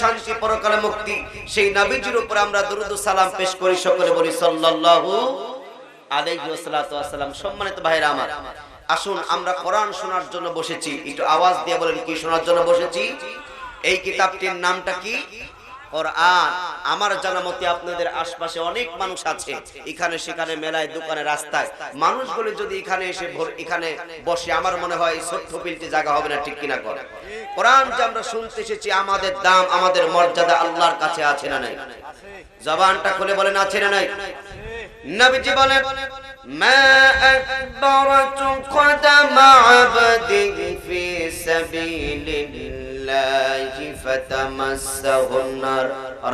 শান্তি, পরকালে মুক্তি, সেই উপর আমরা দরুদ সালাম পেশ করি, সকলে বলি সম্মানিত আমার, আসুন আমরা কোরআন শোনার জন্য বসেছি। একটু আওয়াজ দিয়ে বলেন, কি শোনার জন্য বসেছি? এই কিতাবটির নামটা কি? কোরআন। আমার জানা মতে আপনাদের আশপাশে অনেক মানুষ আছে। এখানে সেখানে মেলায়, দোকানে, রাস্তায়। মানুষগুলো যদি এখানে এসে এখানে বসে, আমার মনে হয় ছোট্ট পিলতে জায়গা হবে না, ঠিক কিনা কর। কোরআন আমরা শুনতে এসেছি, আমাদের দাম, আমাদের মর্যাদা আল্লাহর কাছে আছে না নাই? জবানটা খুলে বলেন, আছে না নাই? নবীজি বলেন, মা আকবারাতু কদামা আবদিন ফি সাবিলিল্লাহি। ফাতামাসসাহুন নার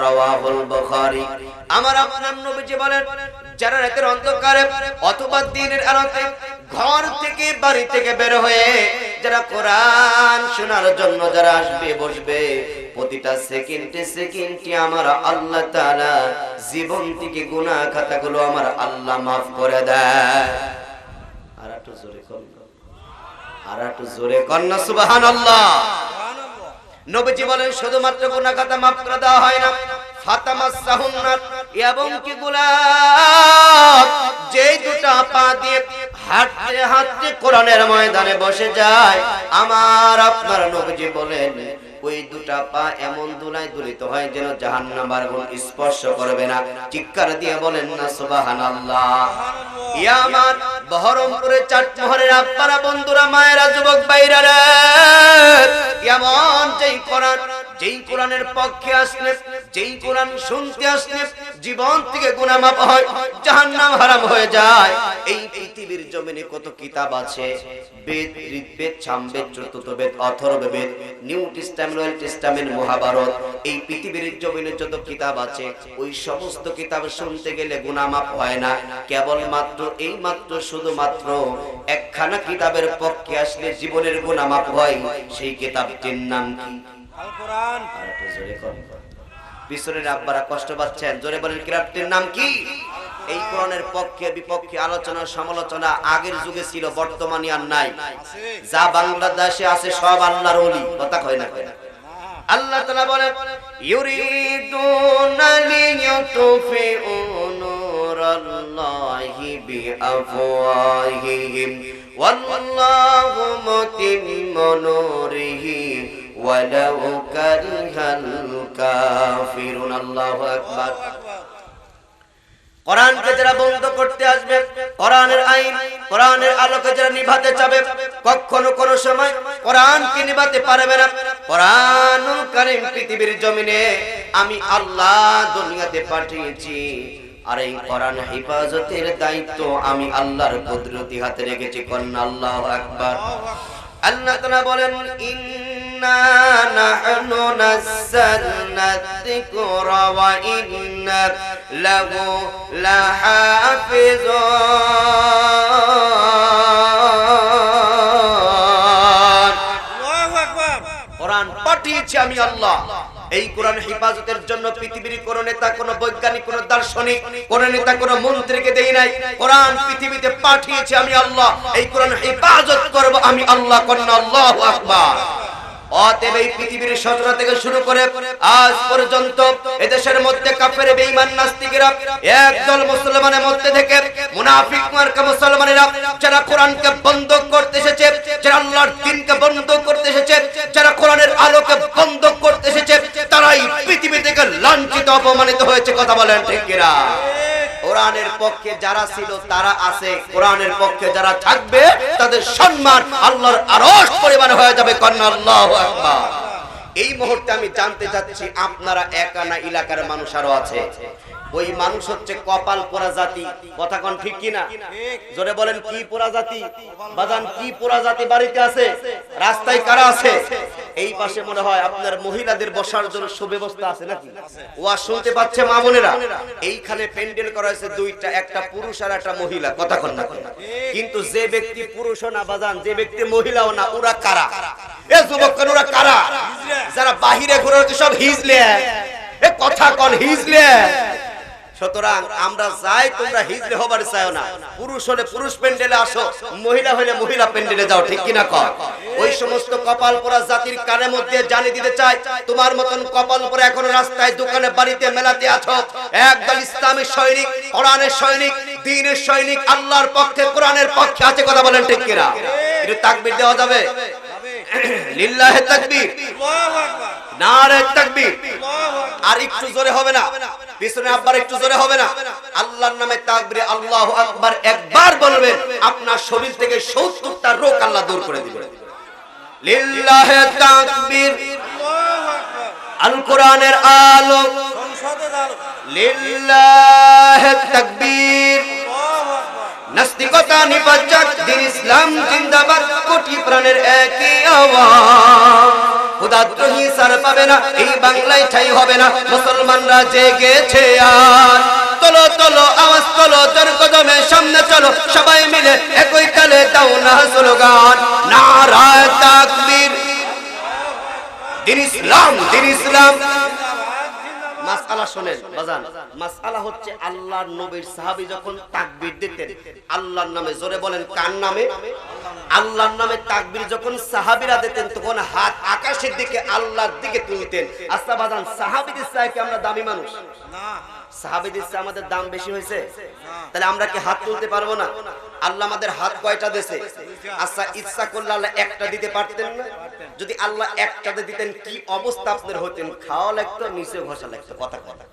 রাওয়াহুল বুখারী আমার আপনার নবীজি বলেন, যারা রাতের অন্ধকারে অথবা দিনের আলোতে ঘর থেকে বাড়ি থেকে বের হয়ে যারা কোরআন শোনার জন্য যারা আসবে, বসবে, প্রতিটা সেকেন্ডে সেকেন্ডে আমার আল্লাহ তাআলা জীবন থেকে খাতাগুলো আমার আল্লাহ করে দেয়। আর একটু জোরে কর আর একটু জোরে কর না নবীজি বলেন, শুধুমাত্র গুনাহ খাতা মাফ করে দেওয়া হয় না। ফাতামাসসাহুন নার এবং কি গোলাপ যেই দুটা পা দিয়ে হাঁটতে হাঁটতে কোরআনের ময়দানে বসে যায়, আমার আপনার নবীজি বলেন, ওই দুটা পা এমন দুলাই দুলিত হয় যেন জাহান্নামার গুণ স্পর্শ করবে না। চিৎকার দিয়ে বলেন, না, সুবহানাল্লাহ। ইয়া আমার বহরমপুরে চাটমোহরের আব্বারা বন্ধুরা, মায়েরা, যুবক বাইরারা এমন যেই কোরআন যেই কোরআনের পক্ষে আসলে, যেই কোরআন শুনতে আসলে, জীবন থেকে গুনাহ মাপ হয়, জাহান্নাম হারাম হয়ে যায়। এই পৃথিবীর জমিনে কত কিতাব আছে? Veda, Rigveda New Testament Testament Mahabharata. এই পৃথিবীর জমিনে যত কিতাব আছে, ওই সমস্ত কিতাব শুনতে গেলে গুনাহ হয় না। কেবলমাত্র এই মাত্র শুধুমাত্র একখানা কিতাবের পক্ষে আসলে জীবনের গুনাহ মাপ হয়। সেই কিতাবটির নাম কি? আর একটু জোরে কর। পিছনের আব্বারা কষ্ট পাচ্ছেন। জোরে বলেন কিতাবটির নাম কি? এই কোরআনের পক্ষে বিপক্ষে আলোচনা সমালোচনা আগের যুগে ছিল বর্তমানে আর নাই। যা বাংলাদেশে আছে সব আল্লাহর ওলি। কথা কয় না কয় না? আল্লাহ তাআলা বলেন ইউরিদুনা লিইউতফিউ নূরাল্লাহি বিআফওয়াহিহিম। ওয়াল্লাহু মুতিম্মু নূরিহি কারিহাল কাফিরুন আল্লাহু আকবার কোরআনকে যারা বন্ধ করতে আসবে, কোরআনের আইন, কোরআনের আলোকে যারা নিভাতে চাবে, কখনো কোনো সময় নিভাতে পারবে না। পৃথিবীর জমিনে আমি আল্লাহ দুনিয়াতে পাঠিয়েছি। আর এই কোরআন হেফাজতের দায়িত্ব আমি আল্লাহর কুদরতি হাতে রেখেছি। কন্যা, আল্লাহু আকবার। আল্লাহ বলেন ওয়া ইন্না লাহু লাহাফিজুন কোরআন পাঠিয়েছি আমি আল্লাহ। এই কোরআন হেফাজতের জন্য পৃথিবীর কোন নেতা কোন বৈজ্ঞানিক কোন দার্শনিক কোন নেতা কোন মন্ত্রীকে দেই নাই। কোরআন পৃথিবীতে পাঠিয়েছি আমি আল্লাহ। এই কোরআন হেফাজত করব আমি আল্লাহ কন্যা আল্লাহু আকবার। অতএব এই পৃথিবীর থেকে শুরু করে আজ পর্যন্ত এদেশের মধ্যে কাফের, বেঈমান, নাস্তিকেরা, একদল মুসলমানের মধ্যে থেকে মুনাফিক মার্কা মুসলমানেরা যারা কোরআনকে বন্ধ করতে এসেছে, যারা আল্লাহর বন্ধ করতে এসেছে, যারা কোরআনের আলোকে বন্ধ করতে এসেছে, তারাই পৃথিবী থেকে লাঞ্ছিত, অপমানিত হয়েছে, কথা বলেন ঠিক কোরআনের পক্ষে যারা ছিল, তারা আছে। কোরআনের পক্ষে যারা থাকবে, তাদের সম্মান আল্লাহর আরশ পরিমাণে হয়ে যাবে, কন্যা আল্লাহু এই মুহূর্তে আমি জানতে চাচ্ছি আপনারা একা না এলাকার মানুষ আরও আছে। ওই মানুষ হচ্ছে কপাল পোড়া জাতি। কথা কোন ঠিক কিনা? জোরে বলেন, কি পোড়া জাতি? বাজান, কি পোড়া জাতি বাড়িতে আছে? রাস্তায় কারা আছে? এই পাশে মনে হয় আপনার মহিলাদের বসার জন্য সুব্যবস্থা আছে নাকি? ওয়া শুনতে পাচ্ছে মা বোনেরা। এইখানে প্যান্ডেল করা হয়েছে দুইটা, একটা পুরুষ আর একটা মহিলা। কথা কন না। কিন্তু যে ব্যক্তি পুরুষও না বাজান, যে ব্যক্তি মহিলাও না, ওরা কারা? এ যুবক ওরা কারা? যারা বাহিরে ঘুরে সব হিজলে। এ কথা কন, হিজলে। সুতরাং আমরা যাই, তোমরা হিজড়ে হবার চাও না। পুরুষ হলে পুরুষ প্যান্ডেলে আসো, মহিলা হলে মহিলা প্যান্ডেলে যাও, ঠিক কিনা কর ওই সমস্ত কপাল পরা জাতির কানের মধ্যে জানিয়ে দিতে চাই, তোমার মতন কপাল পরা এখন রাস্তায়, দোকানে, বাড়িতে, মেলাতে আছো। একদল ইসলামের সৈনিক, কোরআনের সৈনিক দ্বীনের সৈনিক, আল্লাহর পক্ষে, কোরআনের পক্ষে আছে কথা বলেন ঠিক কিনা? একটু তাকবীর দেওয়া যাবে? লিল্লাহে তাকবীর। নারে তাকবীর। আর একটু জোরে হবে না। পিছনে আব্বার একটু জোরে হবে না। আল্লাহর নামে তাকবীরে আল্লাহু আকবার একবার বলবেন আপনার শরীর থেকে 70টা রোগ আল্লাহ দূর করে দিবেন লিল্লাহে তাকবীর। আল কোরআনের আলো। লিল্লাহে তাকবীর। নাস্তিকতা নিপাচাক দিন ইসলাম জিন্দাবাদ, কোটি প্রাণের একই আওয়াজ। পাবে না, এই বাংলায় ঠাই হবে না। মুসলমানরা জেগেছে আর। চলো চলো আওয়াজ চলো জোর কদমে সামনে চলো, সবাই মিলে একই তালে দাও না স্লোগান। নারায় আল্লাহর নবীর সাহাবী যখন তাকবীর দিতেন, আল্লাহর নামে জোরে বলেন, কার নামে? আল্লাহর নামে তাকবির যখন সাহাবীরা দিতেন, তখন হাত আকাশের দিকে, আল্লাহর দিকে তুলতেন। আচ্ছা সাহাবিদের সাহাবীদের চাই কি আমরা দামি মানুষ? সাহাবীদের চেয়ে আমাদের দাম বেশি হয়েছে। তাহলে আমরা কি হাত তুলতে পারব না? আল্লাহ আমাদের হাত কয়টা দেশে আচ্ছা ইচ্ছা করলে আল্লাহ একটা দিতে পারতেন না? যদি আল্লাহ একটাতে দিতেন কি অবস্থা আপনার হতেন? খাওয়া লাগতো নিচে ঘষা লাগতো কথা কথা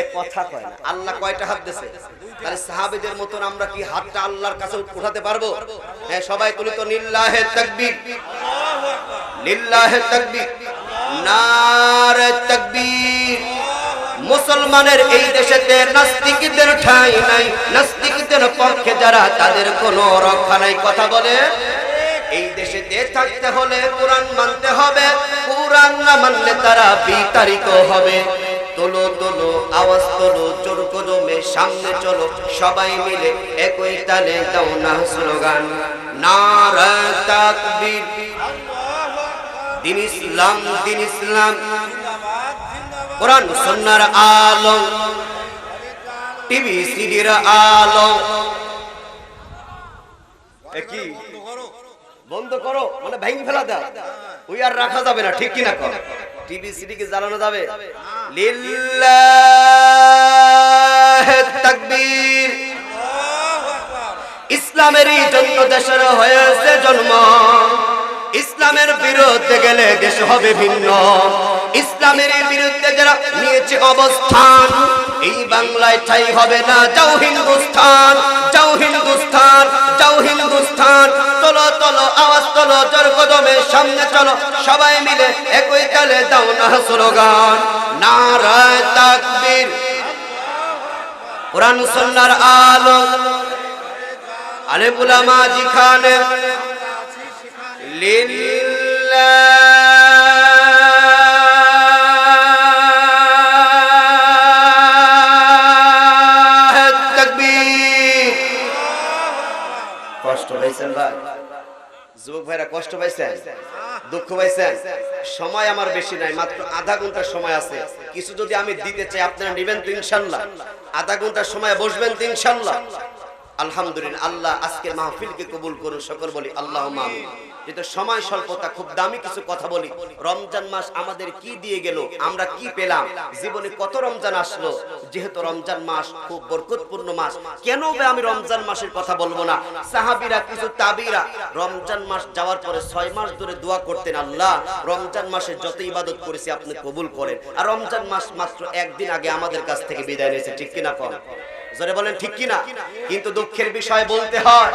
এ কথা কয় না। আল্লাহ কয়টা হাত দেশে তাহলে সাহাবীদের মতন আমরা কি হাতটা আল্লাহর কাছে উঠাতে পারব? হ্যাঁ সবাই তুলি তো নিল্লাহে তাকবীর। লিল্লাহে তাকবীর। নারে তাকবীর। মুসলমানের এই দেশেতে নাস্তিকদের ঠাঁই নাই। নাস্তিকদের পক্ষে যারা, তাদের কোনো রক্ষা নাই। কথা বলে। এই দেশেতে থাকতে হলে কোরআন মানতে হবে। কোরআন না মানলে তারা বিতাড়িত হবে। তোলো তোলো, আওয়াজ তোলো, জোর কদমে সামনে চলো। সবাই মিলে একই তালে দাও না স্লোগান। নারা, তাকবীর। দিন ইসলাম দিন ইসলাম। কোরআন সন্ন্যার আলো, টিভি, সিডির আলো। কি? বন্ধ করো মানে ভেঙে ফেলা দাও। ওই আর রাখা যাবে না, ঠিক কিনা কর? টিভি সিডি কি জ্বালানো যাবে? তাকবীর। ইসলামেরই জন্য দেশের হয়েছে জন্ম। ইসলামের বিরুদ্ধে গেলে দেশ হবে ভিন্ন। ইসলামের বিরুদ্ধে যারা নিয়েছে অবস্থান, এই বাংলায় ঠাই হবে না। যাও হিন্দুস্থান যাও হিন্দুস্থান যাও হিন্দুস্থান। চলো চলো, আওয়াজ চলো জোর কদমে সামনে চলো। সবাই মিলে একই তালে দাও না স্লোগান। নারায় তাকবীর। কোরআন সুন্নাহর আলো আলেমুল মাজি খান। লিল্লাহ। পাইছেন দুঃখ পাইছেন সময় আমার বেশি নাই, মাত্র আধা ঘণ্টার সময় আছে। কিছু যদি আমি দিতে চাই, আপনারা নেবেন তো ইনশাল্লাহ। আধা ঘণ্টার সময় বসবেন তো ইনশাল্লাহ। আলহামদুলিল্লাহ, আল্লাহ আজকে মাহফিলকে কবুল করুন সকল বলি আল্লাহ আমিন। যেহেতু সময় স্বল্পতা, খুব দামি কিছু কথা বলি। রমজান মাস আমাদের কি দিয়ে গেল? আমরা কি পেলাম? জীবনে কত রমজান আসলো? যেহেতু রমজান মাস খুব বরকতপূর্ণ মাস, কেন আমি রমজান মাসের কথা বলব না? সাহাবিরা, কিছু তাবিরা রমজান মাস যাওয়ার পরে ছয় মাস ধরে দোয়া করতেন, আল্লাহ, রমজান মাসে যত ইবাদত করেছি আপনি কবুল করেন। আর রমজান মাস মাত্র একদিন আগে আমাদের কাছ থেকে বিদায় নিয়েছে, ঠিক কিনা কম জোরে বলেন, ঠিক কিনা? কিন্তু দুঃখের বিষয় বলতে হয়,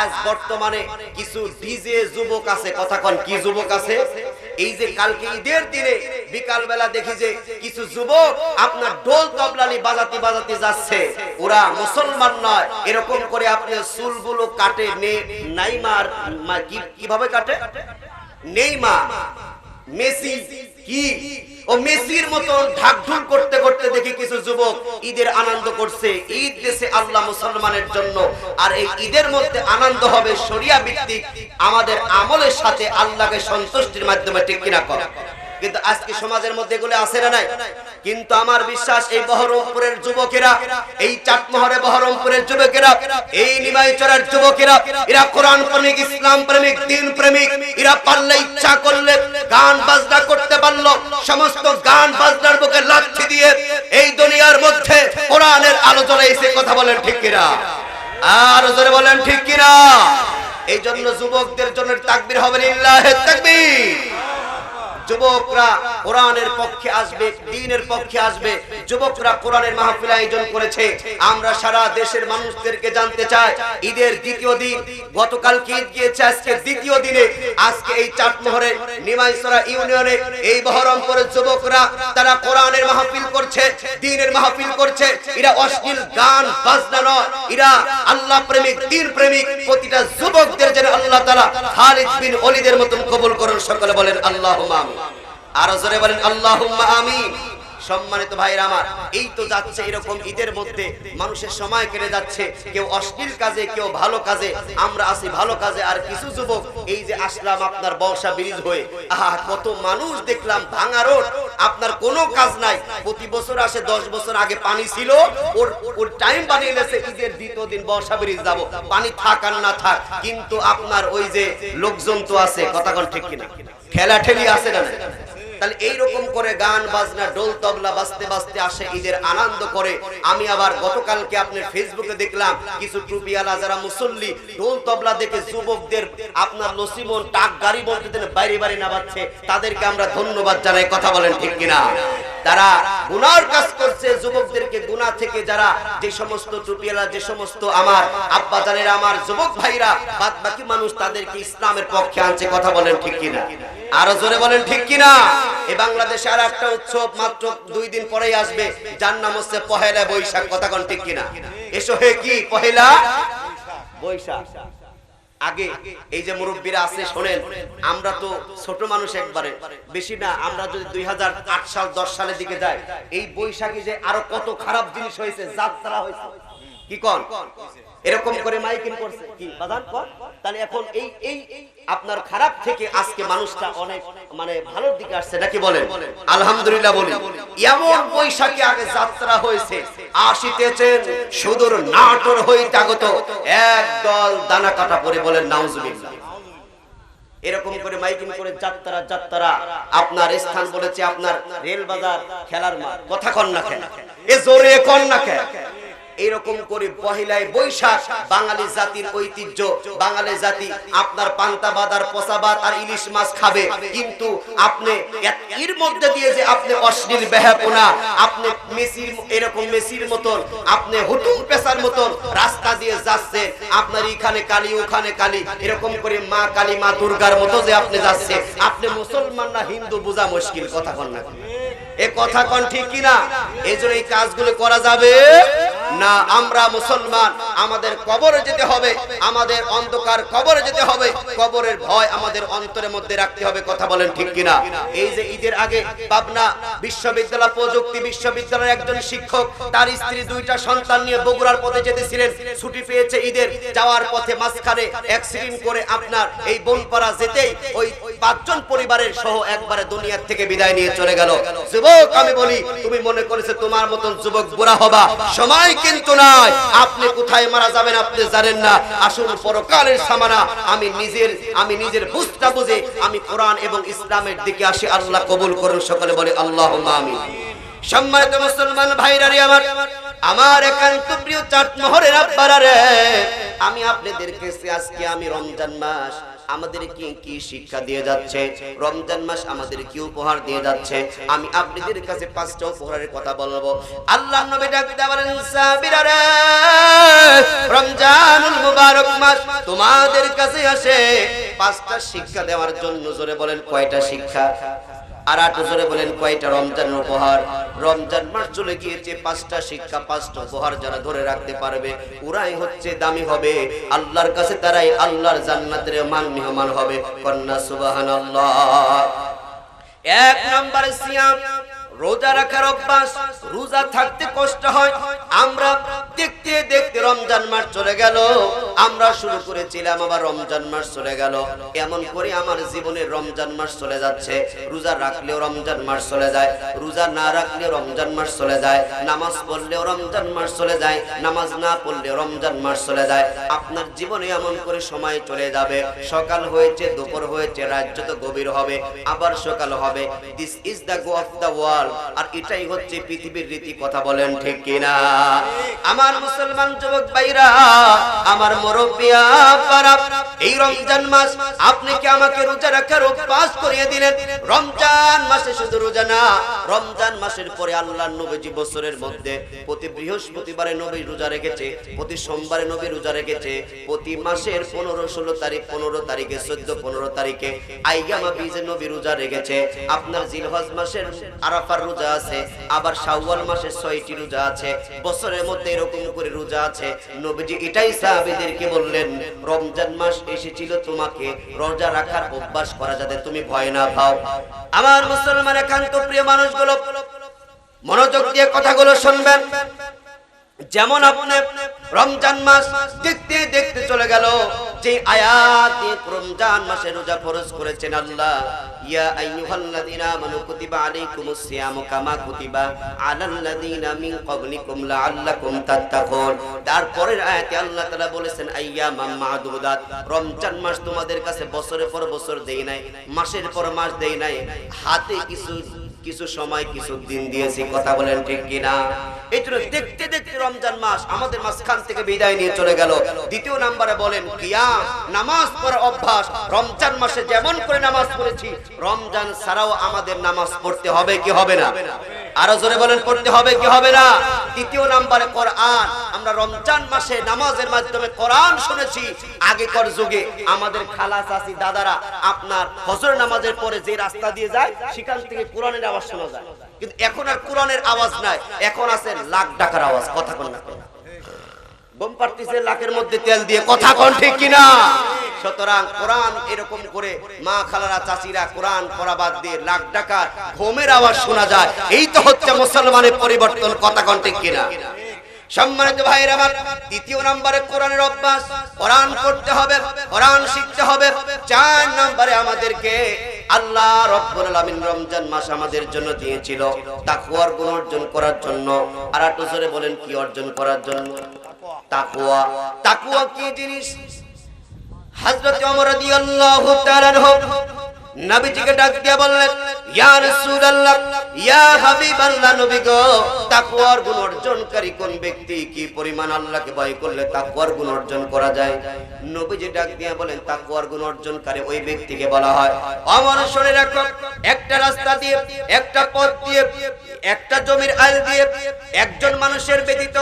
আজ বর্তমানে কিছু ডিজে যুবক আছে, কথা কন, কি যুবক আছে? এই যে কালকে ঈদের দিনে বিকাল বেলা দেখি যে কিছু যুবক আপনার ঢোল তবলানি বাজাতে বাজাতে যাচ্ছে। ওরা মুসলমান নয়, এরকম করে আপনি চুলগুলো কাটে নে নাইমার কীভাবে কাটে? নেইমা মেসি, কি? ও মেসির মতন ঢাকঢুল করতে করতে দেখি কিছু যুবক ঈদের আনন্দ করছে। ঈদ দেশে আল্লাহ মুসলমানের জন্য। আর এই ঈদের মধ্যে আনন্দ হবে শরিয়া ভিত্তিক। আমাদের আমলের সাথে আল্লাহকে সন্তুষ্টির মাধ্যমে ঠিক কিনা করা। কিন্তু আজকে সমাজের মধ্যে এগুলো আছে না নাই? কিন্তু আমার বিশ্বাস, এই বহরমপুরের যুবকেরা, এই চাটমোহরে বহরমপুরের যুবকেরা, এই নিমাইচরের যুবকেরা, এরা কোরআন প্রেমিক, ইসলাম প্রেমিক, দিন প্রেমিক, এরা পারলে ইচ্ছা করলে গান বাজনা করতে পারল। সমস্ত গান বাজনার বুকে লাঠি দিয়ে এই দুনিয়ার মধ্যে কোরআনের আলোচনা এসে কথা বলেন ঠিক কিনা? আর জোরে বলেন ঠিক কিনা? এই জন্য যুবকদের জন্য তাকবির হবে তাকবীর। যুবকরা কোরআনের পক্ষে আসবে দ্বীনের পক্ষে আসবে। যুবকরা কোরআনের মাহফিল আয়োজন করেছে। আমরা সারা দেশের মানুষদেরকে জানতে চাই, ঈদের দ্বিতীয় দিন গতকাল কি ঈদ গিয়েছে, আজকে দ্বিতীয় দিনে, আজকে এই চাটমোহরে, নিমাইসরা ইউনিয়নে, এই বহরমপুরের যুবকরা, তারা কোরআনের মাহফিল করছে দ্বীনের মাহফিল করছে। এরা অশ্লীল গান, বাজনা নয়, এরা আল্লাহ প্রেমিক দ্বীন প্রেমিক। প্রতিটা যুবকদের যেন আল্লাহ তাআলা খালিদ বিন ওলিদের মতন কবুল করুন, সকলে বলেন আল্লাহুম্মা আমিন। আরও জোরে বলেন, আল্লাহুম্মা আমিন। সম্মানিত ভাইরা আমার, এই তো যাচ্ছে এরকম ঈদের মধ্যে, মানুষের সময় কেটে যাচ্ছে, কেউ অশ্লীল কাজে, কেউ ভালো কাজে, আমরা আছি ভালো কাজে, আর কিছু যুবক, এই যে আসলাম আপনার বর্ষা ব্রিজ হয়ে, আহা, কত মানুষ দেখলাম ভাঙা রোড, আপনার কোনো কাজ নাই, প্রতি বছর আসে, দশ বছর আগে পানি ছিল, ওর ওর টাইম বানিয়ে গেছে ঈদের দ্বিতীয় দিন বর্ষা ব্রিজ যাব, পানি থাক আর না থাক, কিন্তু আপনার ওই যে লোকজন তো আছে, কথা ঠিক কিনা? খেলা ঠেলি আছে না তাহলে এইরকম করে গান, বাজনা ডোল তবলা বাজতে বাজতে আসে ঈদের আনন্দ করে। আমি আবার গতকালকে আপনার ফেসবুকে দেখলাম, কিছু টুপিওয়ালা যারা মুসল্লি ডোল তবলা দেখে যুবকদের আপনার লসিমন টাক গাড়ি বলতে দেন বাইরে বাইরে নামাচ্ছে তাদেরকে আমরা ধন্যবাদ জানাই, কথা বলেন ঠিক কিনা? তারা গুনার কাজ করছে, যুবকদেরকে গুনাহ থেকে যারা যে সমস্ত টুপিওয়ালা, যে সমস্ত আমার আব্বা জানেরা, আমার যুবক ভাইরা বাদ বাকি মানুষ তাদেরকে ইসলামের পক্ষে আনছে, কথা বলেন ঠিক কিনা? আরও জোরে বলেন ঠিক কিনা? এই বাংলাদেশে আর একটা উৎসব মাত্র দুই দিন পরেই আসবে, যার নাম হচ্ছে পহেলা বৈশাখ। কথা কোন ঠিক কিনা? এসো হে কি, পহেলা বৈশাখ। আগে এই যে মুরব্বীরা আছে, শোনেন, আমরা তো ছোট মানুষ একবারে, বেশি না, আমরা যদি দুই হাজার আট সাল, দশ সালের দিকে যাই, এই বৈশাখী যে আরও কত খারাপ জিনিস হয়েছে, যাত্রা হয়েছে। কি এরকম করে মাইকিং করছে। কি বাজান তাহলে এখন এই এই আপনার খারাপ থেকে আজকে মানুষটা অনেক মানে ভালোর দিকে আসছে, নাকি বলেন? আলহামদুলিল্লাহ বলি। এমন বৈশাখী আগে যাত্রা হয়েছে। আসিতেছেন সুদূর নাটোর হইতে আগত একদল দানা কাটা পরে বলেন, নাউজুবিল্লাহ। এরকম করে মাইকিং করে যাত্রা যাত্রা। আপনার স্থান বলেছে আপনার রেল বাজার খেলার মাঠ। কথা কন না খেলা এ জোরে কন না খেলা এরকম করে পহিলায় বৈশাখ, বাঙালি জাতির ঐতিহ্য, বাঙালি জাতি আপনার পান্তা বাদার পচাবাদ আর ইলিশ মাছ খাবে। কিন্তু আপনি এর মধ্যে দিয়ে যে আপনি অশ্লীল বেহাপনা আপনি মেসির এরকম মেসির মতন, আপনি হুতুম পেশার মতন রাস্তা দিয়ে যাচ্ছে আপনার এখানে কালী, ওখানে কালী, এরকম করে মা কালী, মা দুর্গার মতো যে আপনি যাচ্ছে আপনি মুসলমান না হিন্দু বোঝা মুশকিল, কথা কন না। এ কথা কন ঠিক কিনা? এই জন্য এই কাজগুলো করা যাবে না আমরা মুসলমান, আমাদের কবরে যেতে হবে, আমাদের অন্ধকার কবরে যেতে হবে, কবরের ভয় আমাদের অন্তরের মধ্যে রাখতে হবে, কথা বলেন ঠিক কিনা? এই যে ঈদের আগে পাবনা বিশ্ববিদ্যালয় প্রযুক্তি বিশ্ববিদ্যালয়ের একজন শিক্ষক, তার স্ত্রী দুইটা সন্তান নিয়ে বগুড়ার পথে যেতেছিলেন, ছুটি পেয়েছে ঈদের, যাওয়ার পথে মাঝখানে অ্যাক্সিডেন্ট করে আপনার এই বনপাড়া যেতেই ওই পাঁচজন পরিবারের সহ একবারে দুনিয়ার থেকে বিদায় নিয়ে চলে গেল। যুবক, আমি বলি, তুমি মনে করেছ তোমার মতন যুবক বুড়া হবা, সময় কিন্তু নাই আপনি কোথায় মারা যাবেন আপনি জানেন না। আসুন পরকালের সামানা, আমি নিজের আমি নিজের বুঝটা বুঝে আমি কোরআন এবং ইসলামের দিকে আসি, আল্লাহ কবুল করুন, সকলে বলে আল্লাহ আমি সম্মানিত মুসলমান ভাইরা রে আমার আমার একান্ত প্রিয় চাটমোহরের আব্বারা রে, আমি আপনাদের কাছে আজকে আমি রমজান মাস আমাদের কি শিক্ষা দিয়ে যাচ্ছে? রমজান মাস আমাদের কি উপহার দিয়ে যাচ্ছে? আমি আপনাদের কাছে পাঁচটা উপহারের কথা বলব। আল্লাহ রমজানুল মুবারক মাস তোমাদের কাছে আসে। পাঁচটা শিক্ষা দেওয়ার জন্য জোরে বলেন, কয়টা শিক্ষা? আর আট বলেন, কয়টা রমজানের উপহার? রমজান মাস চলে গিয়েছে, পাঁচটা শিক্ষা, পাঁচটা উপহার যারা ধরে রাখতে পারবে, ওরাই হচ্ছে দামি হবে। আল্লাহর কাছে তারাই আল্লাহর জান্নাতের মান মেহমান হবে। কন্যা সুবাহান এক নম্বরে সিয়াম। রোজা রাখার অভ্যাস, রোজা থাকতে কষ্ট হয়। আমরা দেখতে দেখতে রমজান মাস চলে গেল। আমরা শুরু করেছিলাম আবার রমজান মাস চলে গেল। এমন করে আমার জীবনের রমজান মাস চলে যাচ্ছে। রোজা রাখলেও রমজান মাস চলে যায়। রোজা না রাখলেও রমজান মাস চলে যায়। নামাজ পড়লেও রমজান মাস চলে যায়। নামাজ না পড়লেও রমজান মাস চলে যায়। আপনার জীবনে এমন করে সময় চলে যাবে। সকাল হয়েছে, দুপুর হয়েছে, রাত যত গভীর হবে, আবার সকাল হবে। This is the go of the world আর এটাই হচ্ছে পৃথিবীর রীতি কথা বলেন ঠিক কিনা? আমার মুসলমান যুবক ভাইরা, আমার মুরব্বিয়া পারা এই রমজান মাস আপনি কি আমাকে রোজা রাখার অভ্যাস করিয়ে দিলেন? রমজান মাসে শুধু রোজা না, রমজান মাসের পরে আল্লাহর নবীজি বছরের মধ্যে প্রতি বৃহস্পতিবারে নবী রোজা রেখেছে, প্রতি সোমবারে নবী রোজা রেখেছে, প্রতি মাসের পনেরো, ষোলো তারিখ, পনেরো তারিখে, চোদ্দ, পনেরো তারিখে আইয়ামা বীজে নবী রোজা রেখেছে, আপনার জিলহজ মাসের আরাফার রোজা আছে, আবার শাওয়াল মাসের ছয়টি রোজা আছে, বছরের মধ্যে এরকম করে রোজা আছে। নবীজি এটাই সাহাবীদেরকে বললেন, রমজান মাস এসেছিল তোমাকে রোজা রাখার অভ্যাস করা যাতে তুমি ভয় না পাও। আমার মুসলমান একান্ত প্রিয় মানুষগুলো, মনোযোগ দিয়ে কথাগুলো শুনবেন। যেমন আপনি রমজান মাস দেখতে দেখতে চলে গেল। যে আয়াত রমজান মাসে রোজা ফরজ করেছেন আল্লাহ। ইয়া আইয়ুহাল্লাযীনা আমানু কুতিবা আলাইকুমুস সিয়ামু কামা কুতিবা আলাল্লাযীনা মিন ক্বাবলিকুম লাআল্লাকুম তাত্তাকুন। তারপরের আয়াতে আল্লাহ তাআলা বলেছেন, আইয়ামাম মাদুদাত। রমজান মাস তোমাদের কাছে বছরের পর বছর দেই নাই, মাসের পর মাস দেই নাই। হাতে কিছু কিছু সময়, কিছু দিন দিয়েছি কথা বলেন, ঠিক কিনা? এই জন্য দেখতে দেখতে রমজান মাস আমাদের মাঝখান থেকে বিদায় নিয়ে চলে গেল। দ্বিতীয় নাম্বারে বলেন, কিয়াম, নামাজ পড়ার অভ্যাস। রমজান মাসে যেমন করে নামাজ পড়েছি, রমজান ছাড়াও আমাদের নামাজ পড়তে হবে কি হবে না? আরও জোরে বলেন, পড়তে হবে কি হবে না? তৃতীয় নাম্বারে কোরআন। আমরা রমজান মাসে নামাজের মাধ্যমে কোরআন শুনেছি, আগেকার যুগে আমাদের খালা চাচি দাদারা আপনার হজর নামাজের পরে যে রাস্তা দিয়ে যায়, সেখান থেকে কোরআনের আওয়াজ শোনা যায়। কিন্তু এখন আর কোরআনের আওয়াজ নাই, এখন আছে লাখ টাকার আওয়াজ, কথা কোন না। মুসলমানের পরিবর্তন, কথা কোন ঠিক কিনা? সম্মানিত ভাইয়ের আমার, দ্বিতীয় নম্বরে কোরআনের অভ্যাস, কোরআন পড়তে হবে, কোরআন শিখতে হবে। চার নম্বরে আমাদেরকে আল্লাহ রব্বুল রমজান মাস আমাদের জন্য দিয়েছিল। তাকওয়ার গুণ অর্জন করার জন্য। আর বলেন, কি অর্জন করার জন্য? তাকওয়া। তাকুয়া কি জিনিস? হযরত ওমর রাদিয়াল্লাহু তাআলা নবীজিকে ডাক দিয়ে বললেন কোন ব্যক্তি? কি করলে গুণ অর্জন করা যায়? ডাক বলেন অর্জনকারী ওই ব্যক্তিকে বলা হয়। শুনে রাখো, একটা রাস্তা দিয়ে, একটা পথ দিয়ে, একটা জমির দিয়ে একজন মানুষের ব্যতীত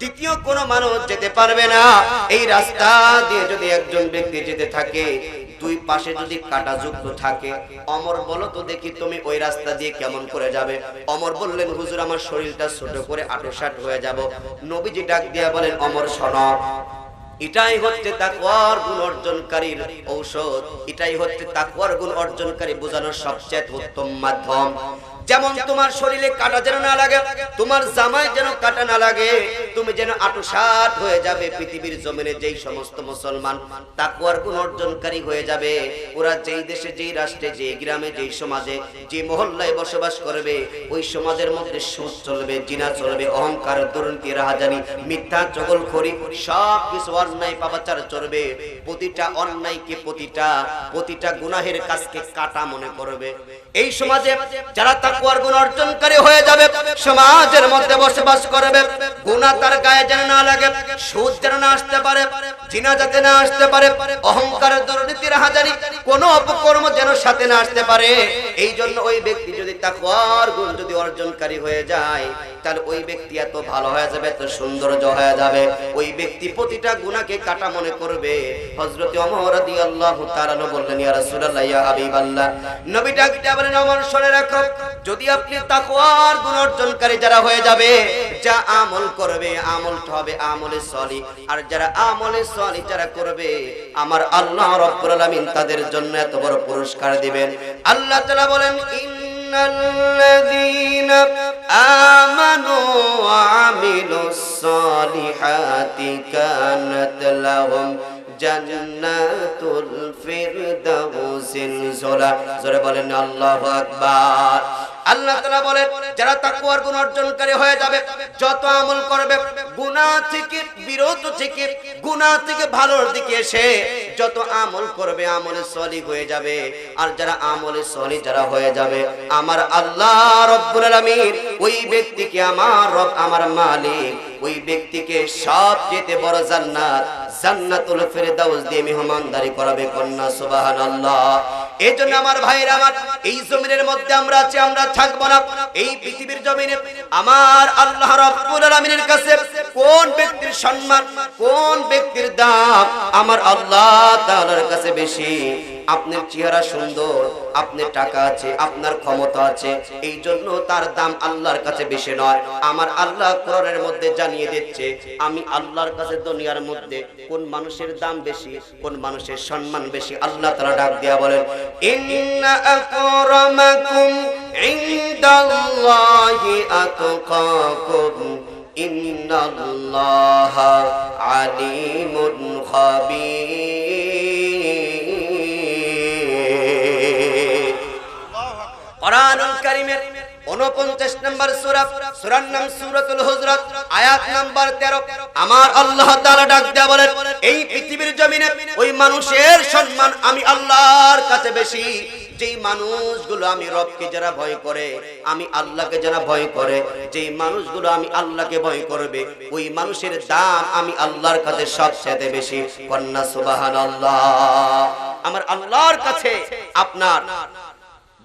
দ্বিতীয় কোনো মানুষ যেতে পারবে না। এই রাস্তা দিয়ে যদি একজন ব্যক্তি যেতে থাকে দুই পাশে যদি কাটা যুক্ত থাকে, অমর বলো তো দেখি তুমি ওই রাস্তা দিয়ে কেমন করে যাবে। অমর বললেন, হুজুর, আমার শরীরটা ছোট করে আটোসাট হয়ে যাব। নবীজি ডাক দিয়া বলেন, অমর সন এটাই হচ্ছে তাকওয়ার গুণ অর্জনকারীর ঔষধ। এটাই হচ্ছে তাকওয়ার গুণ অর্জনকারী বোঝানোর সবচেয়ে উত্তম মাধ্যম। যেমন তোমার শরীরে কাটা যেন না লাগে, তোমার জামায় যেন কাটা না লাগে, তুমি যেন আটুসাট হয়ে যাবে পৃথিবীর জমিনে যেই সমস্ত মুসলমান, তাকওয়ার গুণ অর্জনকারী হয়ে যাবে। ওরা যেই দেশে, যেই রাষ্ট্রে, যেই গ্রামে, যেই সমাজে, যে মহল্লায় বসবাস করবে, ওই সমাজের মধ্যে সুদ চলবে, জিনা চলবে, অহংকার, দুর্নীতি, রাহাজানি, মিথ্যা, চগলখড়ি সব কিছু অন্যায়, পাপাচার চলবে। প্রতিটা অন্যায়কে প্রতিটা প্রতিটা গুনাহের কাজকে কাটা মনে করবে। এই সমাজে যারা তাকওয়ার গুণ অর্জনকারী হয়ে যাবে, সমাজের মধ্যে বসবাস করবে, গুনাহ তার গায়ে যেন না লাগে, সুদ যেন না আসতে পারে, জিনা যাতে না আসতে পারে অহংকার দুর্নীতি রাহাজানি কোন অপকর্ম যেন সাথে না আসতে পারে। এই জন্য ওই ব্যক্তি যদি তাকওয়ার গুণ যদি অর্জনকারী হয়ে যায়, তাহলে ওই ব্যক্তি এত ভালো হয়ে যাবে, এত সৌন্দর্য হয়ে যাবে। ওই ব্যক্তি প্রতিটা গুনাহকে কাটা মনে করবে। হযরত ওমর রাদিয়াল্লাহু তাআলা বললেন, ইয়া রাসূলুল্লাহ, ইয়া হাবিবাল্লাহ। নবী ডাক বলেন, ওমর, শুনে রাখো। যদি আপনি তাকওয়ার গুণ অর্জনকারী যারা হয়ে যাবে, যা আমল করবে আমল হবে আমলে সলি। আর যারা আমলে সলি যারা করবে, আমার আল্লাহ রাব্বুল আলামিন তাদের জন্য এত বড় পুরস্কার দিবেন। আল্লাহ তাআলা বলেন, ইন্নাল্লাযীনা আমানু ওয়া আমিলুস সলিহাতি কানাত লাহুম জান্নাতুল ফিরদাউসিন জোরা জোরে বলেন আল্লাহু আকবার। আল্লাহ তাআলা বলেন, যারা তাকওয়ার গুণ অর্জনকারী হয়ে যাবে, যত আমল করবে, গুনাহ থেকে বিরত থেকে, গুনাহ থেকে ভালোর দিকে এসে যত আমল করবে, আমলে সলি হয়ে যাবে। আর যারা আমলে সলি যারা হয়ে যাবে, আমার আল্লাহ রব্বুল আলামিন ওই ব্যক্তিকে, আমার রব, আমার মালিক, ওই ব্যক্তিকে সবচেয়ে বড় জান্নাত, জান্নাতুল ফেরদাউস দিয়ে মেহমানদারি করাবে কন্যা, সুবহানাল্লাহ। এই জন্য আমার ভাইয়ের, আমার এই জমিনের মধ্যে আমরা আছি, আমরা থাকব না। এই পৃথিবীর জমিনে আমার আল্লাহ রব্বুল আলামিনের কাছে কোন ব্যক্তির সম্মান, কোন ব্যক্তির দাম আমার আল্লাহ তাআলার কাছে বেশি। আপনার চেহারা সুন্দর আপনার টাকা আছে, আপনার ক্ষমতা আছে, এই জন্য তার দাম আল্লাহর কাছে বেশি নয়। আমার আল্লাহ কোরআনের মধ্যে জানিয়ে দিচ্ছে, আমি আল্লাহর কাছে দুনিয়ার মধ্যে কোন মানুষের দাম বেশি, কোন মানুষের সম্মান বেশি, আল্লাহ তাআলা ডাক দিয়া বলেন, ইন্না আকরামাকুম ইনদাল্লাহি আতকাকুম আলিমুন খাবীর। কোরআনুল কারীমের 49 নম্বর সূরা, সূরার নাম সূরাতুল হুজরাত, আয়াত নাম্বার 13 আমার আল্লাহ তাআলা ডাক দেয়া বলেন, এই পৃথিবীর জমিনে ওই মানুষের সম্মান আমি আল্লাহর কাছে বেশি। মানুষগুলো আমি রবকে যারা ভয় করে, আমি আল্লাহকে যারা ভয় করে, যেই মানুষগুলো আমি আল্লাহকে ভয় করবে, ওই মানুষের দাম আমি আল্লাহর কাছে সবচেয়ে বেশি। কন্যা সুবহানাল্লাহ। আমার আল্লাহর কাছে আপনার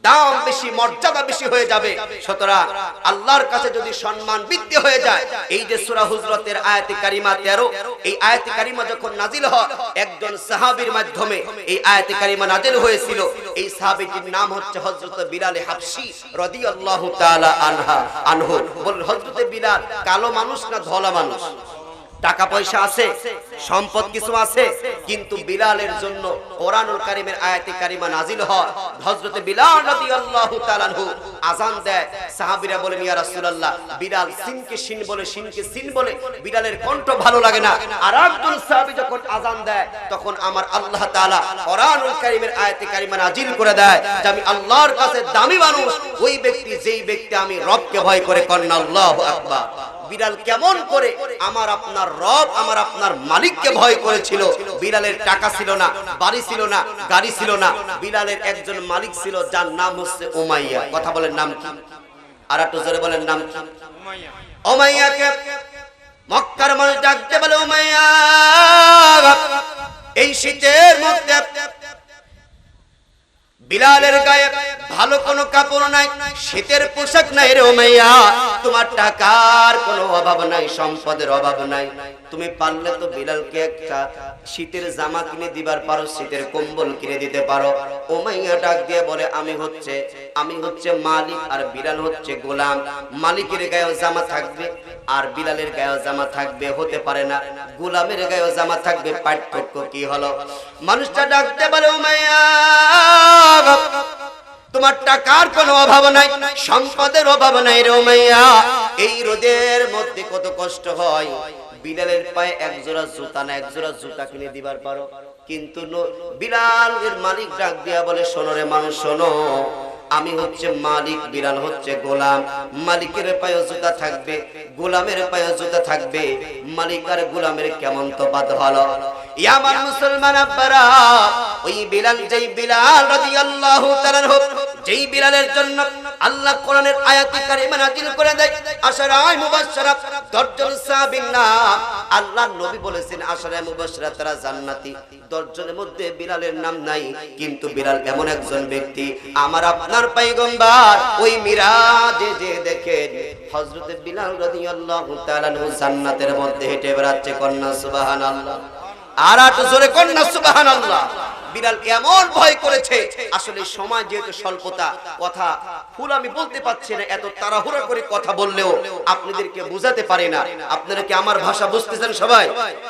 দাম বেশি, মর্যাদা বেশি হয়ে যাবে। সুতরাং আল্লাহর কাছে যদি সম্মান বৃদ্ধি হয়ে যায়, এই যে সূরা হুজরাতের আয়াতে কারিমা 13 এই আয়াতে কারিমা যখন নাজিল হয়, একজন সাহাবীর মাধ্যমে এই আয়াতে কারিমা নাজিল হয়েছিল। এই সাহাবীটির নাম হচ্ছে হযরত বিলাল হাবশী রাদিয়াল্লাহু তাআলা আনহা, আনহু। বলেন হযরত বিলাল কালো মানুষ না ধলা মানুষ? টাকা পয়সা আছে, সম্পদ কিছু আছে, কিন্তু বিলালের জন্য কোরআনুল কারীমের আয়াতে কারিমা নাজিল হয়। হযরত বিলাল রাদিয়াল্লাহু তাআলা আনহু আযান দেয়, সাহাবীরা বলেন, ইয়া রাসূলুল্লাহ, বিলাল সিনকে সিন বলে, সিনকে সিন বলে, বিলালের কণ্ঠ ভালো লাগে না। আর একজন সাহাবী যখন আযান দেয়, তখন আমার আল্লাহ তাআলা কোরআনুল কারীমের আয়াতে কারিমা নাজিল করে দেয় যে আমি আল্লাহর কাছে দামি মানুষ, ওই ব্যক্তি, যেই ব্যক্তি আমি রবকে ভয় করে করেন, আল্লাহু আকবার। বিড়াল কেমন করে আমার আপনার রব, আমার আপনার মালিককে ভয় করেছিল। বিড়ালের টাকা ছিল না, বাড়ি ছিল না, গাড়ি ছিল না। বিড়ালের একজন মালিক ছিল, যার নাম হচ্ছে ওমাইয়া কথা বলেন নাম কি? আর একটু জোরে বলেন নাম কি? ওমাইয়াকে মক্কার মানুষ ডাকতে বলে ওমাইয়া এই শীতের মধ্যে বিলালের গায়ে ভালো কোনো কাপড় নাই, শীতের পোশাক নাই রে ওমাইয়া তোমার টাকার কোনো অভাব নাই, সম্পদের অভাব নাই। তুমি পারলে তো বিলালকে একটা শীতের জামা কিনে দিবার পারো, শীতের কম্বল কিনে দিতে পারো। ওমাইয়া ডাক দিয়ে বলে, আমি হচ্ছে আমি হচ্ছে মালিক আর বিলাল হচ্ছে গোলাম। মালিকের গায়েও জামা থাকবে আর বিলালের গায়েও জামা থাকবে, হতে পারে না। গোলামের গায়েও জামা থাকবে, পার্থক্য কি হলো? মানুষটা ডাকতে বলে ওমাইয়া তোমার টাকার কোনো অভাব নাই, সম্পদের অভাব নাই রোমাইয়া এই রোদের মধ্যে কত কষ্ট হয়। বিলালের পায়ে এক জোড়া জুতা না এক জোড়া জুতা কিনে দিবার পারো। কিন্তু ন- বিলালের মালিক ডাক দিয়া বলে, শোনো রে মানুষ, শোনো। আমি হচ্ছে মালিক বিলাল হচ্ছে গোলাম। মালিকের পায়ে জুতা থাকবে, গোলামের পায়ে জুতা থাকবে। মালিক আর গোলামের কেমন তো বাদ হলো? ইয়া আমার মুসলমান আব্বারা, ওই বিলাল যেই বিলাল রাদিয়াল্লাহু তাআলা হোক যেই বিলালের জন্য আল্লাহ কোরআনের আয়াতি কারিমা নাযিল করে দেয়, আশরায় মুবাশশারা সাহাবীর নাম আল্লাহ নবী বলেছেন, আশরায় মুবাশশারা তারা জান্নাতি। দশজনের মধ্যে বিলালের নাম নাই, কিন্তু বিলাল এমন একজন ব্যক্তি। আমার আপনার পয়গম্বর, ওই মিরাজে যে দেখেন, হযরতে বিলাল রাদিয়াল্লাহু তাআলা জান্নাতের মধ্যে হেঁটে বেড়াচ্ছে কন্যা, সুবহানাল্লাহ। আর একটু জোরে কন্যা, সুবহানাল্লাহ। বিড়াল এমন ভয় করেছে। আসলে সময় যেহেতু স্বল্পতা, কথা ফুল আমি বলতে পারছি না, এত তাড়াহুড়া করে কথা বললেও আপনাদেরকে বুঝাতে পারি না। আপনারা কি আমার ভাষা বুঝতেছেন সবাই?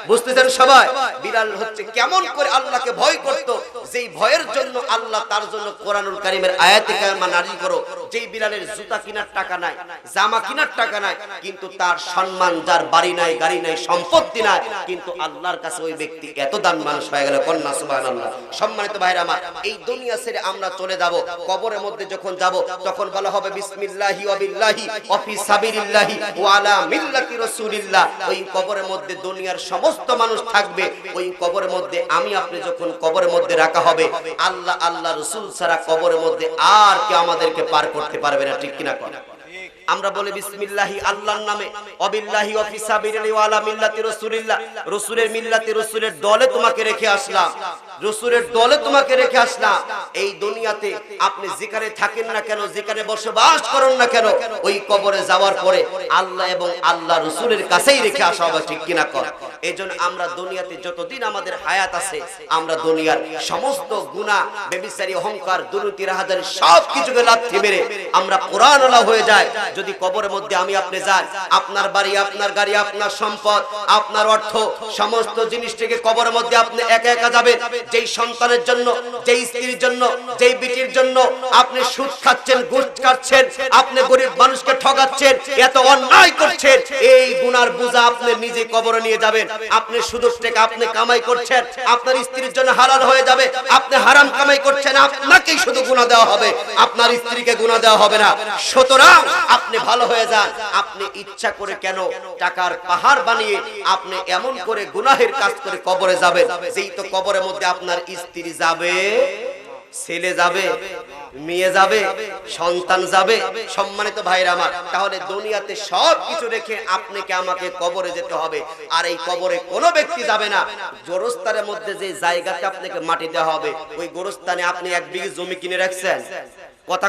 বুঝতেছেন সবাই? বিড়াল হচ্ছে কেমন করে আল্লাহকে ভয় করত, যেই ভয়ের জন্য আল্লাহ তার জন্য কোরআনুল কারিমের আয়াতে কারিমা নাজিল করো, যেই বিলালের জুতা কেনার টাকা নাই, জামা কেনার টাকা নাই, কিন্তু তার সম্মান যার বাড়ি নাই, গাড়ি নাই, সম্পত্তি নাই, কিন্তু আল্লাহর কাছে ওই ব্যক্তি এত দান মানুষ হয়ে গেল, কন্যা সুবহানাল্লাহ। সম্মানিত ভাইরা আমার, এই দুনিয়া ছেড়ে আমরা চলে যাব, কবরের মধ্যে যখন যাব, তখন বলা হবে বিসমিল্লাহি ওয়া বিল্লাহি ওয়া ফি সাবিলিল্লাহি ওয়া আলা মিল্লাতি রাসূলিল্লাহ। ওই কবরের মধ্যে দুনিয়ার সমস্ত মানুষ থাকবে, ওই কবরের মধ্যে আমি আপনি যখন কবরের মধ্যে রাখা হবে, আল্লাহ আল্লাহ রাসূল ছাড়া কবরের মধ্যে আর কে আমাদেরকে পার করতে পারবে না, ঠিক কিনা কথা? আমরা বলি বিসমিল্লাহি আল্লাহর নামে, অবিল্লাহি অফিসাবিরিলি ওয়ালা মিল্লাতি রাসূলিল্লাহ। রাসূলের মিল্লাতি রাসূলের দলে তোমাকে রেখে আসলাম। রাসূলের দলে তোমাকে রেখে আসলাম। এই দুনিয়াতে আপনি যেখানে থাকেন না কেন যেখানে বসবাস করেন না কেন? ওই কবরে যাওয়ার পরে আল্লাহ এবং আল্লাহ রাসূলের কাছেই রেখে আসা হবে, ঠিক কিনা কর এইজন্য আমরা দুনিয়াতে যতদিন আমাদের হায়াত আছে, আমরা দুনিয়ার সমস্ত গুনাহ, বেবিচারী অহংকার, দুর্নীতি রাহাজারি সব কিছুকে লাথি মেরে আমরা কোরআন আলা হয়ে যায় যদি কবরের মধ্যে আমি আপনি যান, আপনার বাড়ি, আপনার গাড়ি, আপনার সম্পদ, আপনার অর্থ, সমস্ত জিনিস থেকে কবরের মধ্যে আপনি একা একা যাবেন। যেই সন্তানের জন্য, যেই স্ত্রীর জন্য, যেই বিটির জন্য আপনি সুদ খাচ্ছেন, ঘুষ খাচ্ছেন আপনি গরিব মানুষকে ঠকাচ্ছেন এত অন্যায় করছেন, এই গুনার বোঝা আপনি নিজে কবরে নিয়ে যাবেন। আপনি সুদূর থেকে আপনি কামাই করছেন, আপনার স্ত্রীর জন্য হালাল হয়ে যাবে, আপনি হারাম কামাই করছেন, আপনাকেই শুধু গুনাহ দেওয়া হবে, আপনার স্ত্রীকে গুনাহ দেওয়া হবে না। সুতরাং আপনি ভালো হয়ে যান, আপনি ইচ্ছা করে কেন টাকার পাহাড় বানিয়ে আপনি এমন করে গুনাহের কাজ করে কবরে যাবেন, যেই তো কবরের মধ্যে আপনার স্ত্রী যাবে, ছেলে যাবে, মেয়ে যাবে, সন্তান যাবে, সম্মানিত ভাইরা আমার, তাহলে দুনিয়াতে সব কিছু রেখে আপনাকে আমাকে কবরে যেতে হবে। আর এই কবরে কোনো ব্যক্তি যাবে না। গোরস্থানের মধ্যে যে জায়গাতে আপনাকে মাটি দেওয়া হবে, ওই গোরস্থানে আপনি এক বিঘে জমি কিনে রাখছেন।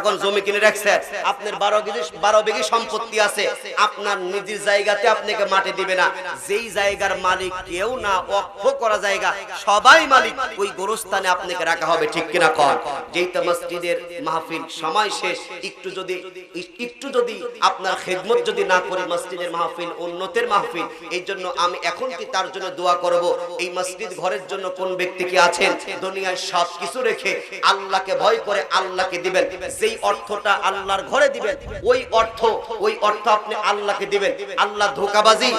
কোন জমি কিনে রাখছেন আপনার বারো কেজি বারো বিঘি সম্পত্তি আছে। আপনার নিজের জায়গাতে আপনাকে মাটি দিবে না। যেই জায়গার মালিক কেউ না অক্ষ করা জায়গা, সবাই মালিক, ওই গোরস্থানে আপনাকে রাখা হবে, ঠিক কিনা কর যেই তো মসজিদের মাহফিল, সময় শেষ, একটু যদি একটু যদি আপনার খেদমত যদি না করে মসজিদের মাহফিল, উন্নতের মাহফিল, এই জন্য আমি এখন কি তার জন্য দোয়া করব? এই মসজিদ ঘরের জন্য কোন ব্যক্তি কি আছেন? দুনিয়ায় সব কিছু রেখে আল্লাহকে ভয় করে আল্লাহকে দিবেন। যেই অর্থটা আল্লাহর ঘরে দিবেন, ওই অর্থ ওই অর্থ আপনি আল্লাহকে দিবেন। আল্লাহ ধোকাবাজি,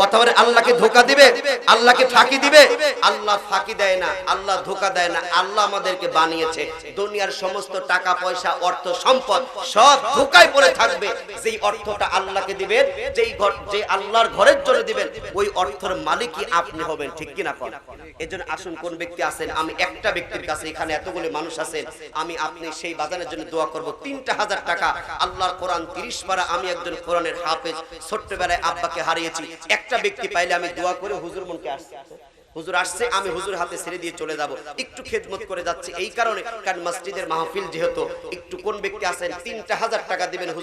কথা বলে আল্লাহকে ধোকা দিবে, আল্লাহকে ফাঁকি দিবে। আল্লাহ ফাঁকি দেয় না, আল্লাহ ধোকা দেয় না, আল্লাহ আমাদেরকে বানিয়েছে। দুনিয়ার সমস্ত টাকা, পয়সা, অর্থ, সম্পদ সব ধোকায় পড়ে থাকবে। যেই অর্থটা আল্লাহকে দিবেন, যেই ঘর যে আল্লাহর ঘরের জন্য দিবেন, ওই অর্থের মালিকই আপনি হবেন, ঠিক কিনা কোন? এজন্য আসুন, কোন ব্যক্তি আছেন? আমি একটা ব্যক্তির কাছে এখানে এতগুলো মানুষ আছেন, আমি আপনি সেই বাজানের জন্য দোয়া করব তিনটা হাজার টাকা। আল্লাহর কোরআন তিরিশ পারা আমি একজন কোরআনের হাফেজ। ছোট্টবেলায় আব্বাকে হারিয়েছি। একটা ব্যক্তি পাইলে আমি দোয়া করে হুজুর মনকে আসছি। হুজুর আসছে, আমি হুজুর হাতে ছেড়ে দিয়ে চলে যাব। একটু খেদমত করে যাচ্ছে। এই কারণে কারণ মসজিদের মাহফিল যেহেতু, একটু কোন ব্যক্তি আছেন, তিনটা হাজার টাকা দিবেন হুজুর